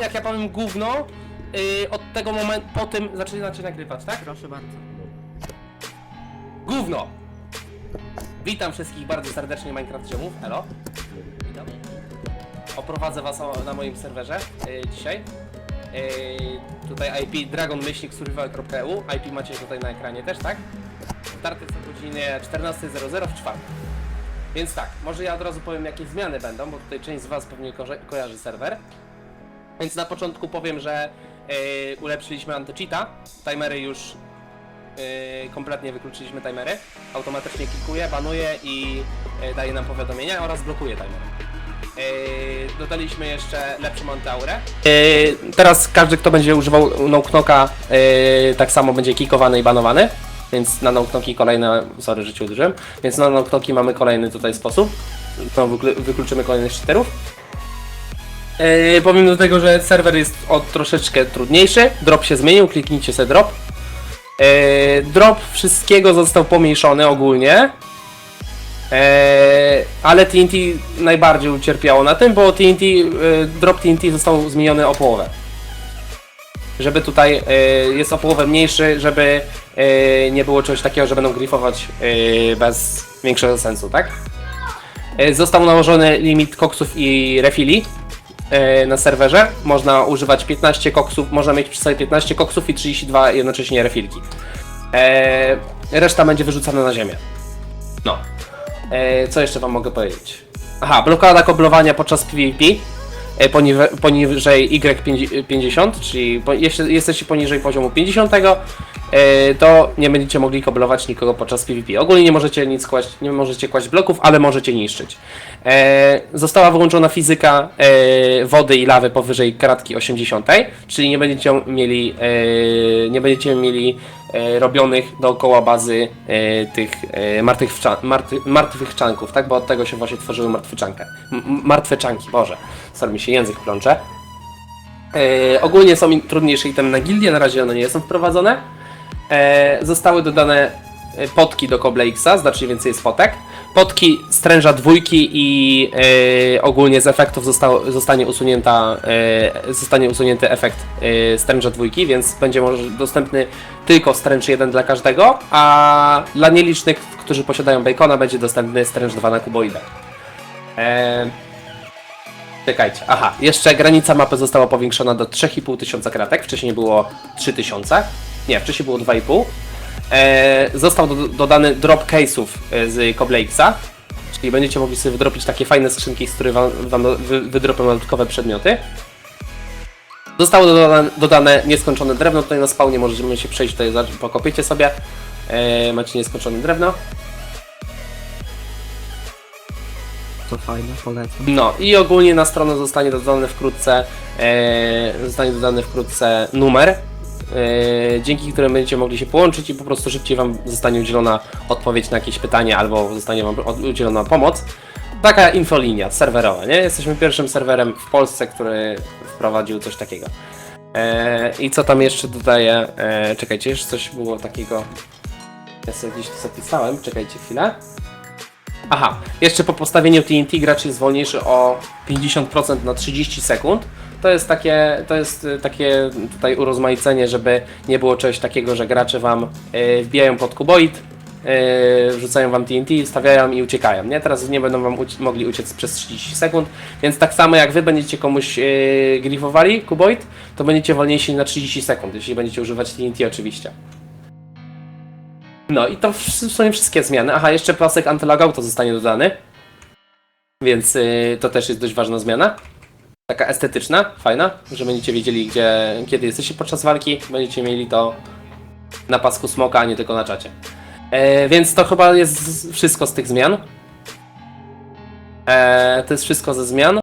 nagrywałem gówno yy, od tego momentu, po tym zaczynacie nagrywać, tak? Proszę bardzo. Gówno! Witam wszystkich bardzo serdecznie Minecraft Ziomów, elo. Witam. Oprowadzę was o, na moim serwerze yy, dzisiaj. Yy, tutaj IP dragonmyślniksurvival.eu IP macie tutaj na ekranie też, tak? Starty co godzinie 14.00 w czwartek. Więc tak, może ja od razu powiem jakie zmiany będą, bo tutaj część z was pewnie ko kojarzy serwer. Więc na początku powiem, że yy, ulepszyliśmy anti-cheata. Timery już yy, kompletnie wykluczyliśmy timery. Automatycznie klikuje, banuje i yy, daje nam powiadomienia oraz blokuje timery. Yy, dodaliśmy jeszcze lepszą antyaurę. Yy, teraz każdy, kto będzie używał noknoka, yy, tak samo będzie kikowany i banowany. Więc na noknoki kolejne, sorry, że ci uderzyłem, więc na noknoki mamy kolejny tutaj sposób. No, wyklu- wykluczymy kolejnych cheaterów. Yy, pomimo tego, że serwer jest o troszeczkę trudniejszy, drop się zmienił, kliknijcie sobie drop. Yy, drop wszystkiego został pomniejszony ogólnie. Yy, ale TNT najbardziej ucierpiało na tym, bo TNT, yy, drop TNT został zmieniony o połowę. Żeby tutaj yy, jest o połowę mniejszy, żeby yy, nie było czegoś takiego, że będą grifować yy, bez większego sensu, tak? Yy, został nałożony limit koksów i refili na serwerze. Można używać 15 koksów, można mieć przy sobie 15 koksów i 32 jednocześnie refilki. Yy, reszta będzie wyrzucana na ziemię. No. E, co jeszcze wam mogę powiedzieć? Aha, blokada koblowania podczas PvP e, poniżej Y50, czyli jesteście poniżej poziomu 50, e, to nie będziecie mogli koblować nikogo podczas PvP. Ogólnie nie możecie nic kłaść, nie możecie kłaść bloków, ale możecie niszczyć. E, została wyłączona fizyka e, wody i lawy powyżej kratki 80, czyli nie będziecie mieli, e, nie będziecie mieli e, robionych dookoła bazy e, tych e, martwych, martwych czanków, tak? Bo od tego się właśnie tworzyły martwe czanki. Martwe czanki, Boże. Sorry, mi się język plącze. E, ogólnie są trudniejsze itemy na gildię, na razie one nie są wprowadzone. E, zostały dodane e, potki do Coble Xa, znacznie więcej jest potek. Potki stręża dwójki i e, ogólnie z efektów zostanie, usunięta, e, zostanie usunięty efekt e, stręża dwójki, więc będzie może dostępny tylko stręcz jeden dla każdego, a dla nielicznych, którzy posiadają bacona, będzie dostępny stręcz 2 na kuboidę. E, Czekajcie, aha, jeszcze granica mapy została powiększona do 3,5 tysiąca kratek, wcześniej było 3000, nie, wcześniej było 2,5. E, został do, dodany drop case'ów e, z Coblexa, czyli będziecie mogli sobie wydropić takie fajne skrzynki, z których wam, wam wy, wydropią dodatkowe przedmioty. Zostało dodane, dodane nieskończone drewno, tutaj na spawnie możemy się przejść, tutaj pokopiecie sobie, e, macie nieskończone drewno. To fajne, polecam. No i ogólnie na stronę zostanie dodany wkrótce e, zostanie dodany wkrótce numer, dzięki którym będziecie mogli się połączyć i po prostu szybciej Wam zostanie udzielona odpowiedź na jakieś pytanie albo zostanie Wam udzielona pomoc. Taka infolinia serwerowa, nie? Jesteśmy pierwszym serwerem w Polsce, który wprowadził coś takiego. E, I co tam jeszcze dodaję? E, czekajcie, jeszcze coś było takiego. Ja sobie gdzieś to zapisałem, czekajcie chwilę. Aha, jeszcze po postawieniu TNT gracz jest wolniejszy o 50% na 30 sekund. To jest takie, to jest y, takie tutaj urozmaicenie, żeby nie było czegoś takiego, że gracze wam y, wbijają pod kuboid, y, wrzucają wam TNT, stawiają i uciekają. Nie? Teraz nie będą wam mogli uciec przez 30 sekund, więc tak samo jak wy będziecie komuś y, grifowali kuboid, to będziecie wolniejsi na 30 sekund, jeśli będziecie używać TNT oczywiście. No i to w sumie wszystkie zmiany. Aha, jeszcze pasek antylogauto zostanie dodany. Więc y, to też jest dość ważna zmiana. Taka estetyczna, fajna, że będziecie wiedzieli, gdzie, kiedy jesteście podczas walki. Będziecie mieli to na pasku smoka, a nie tylko na czacie. E, więc to chyba jest wszystko z tych zmian. E, to jest wszystko ze zmian.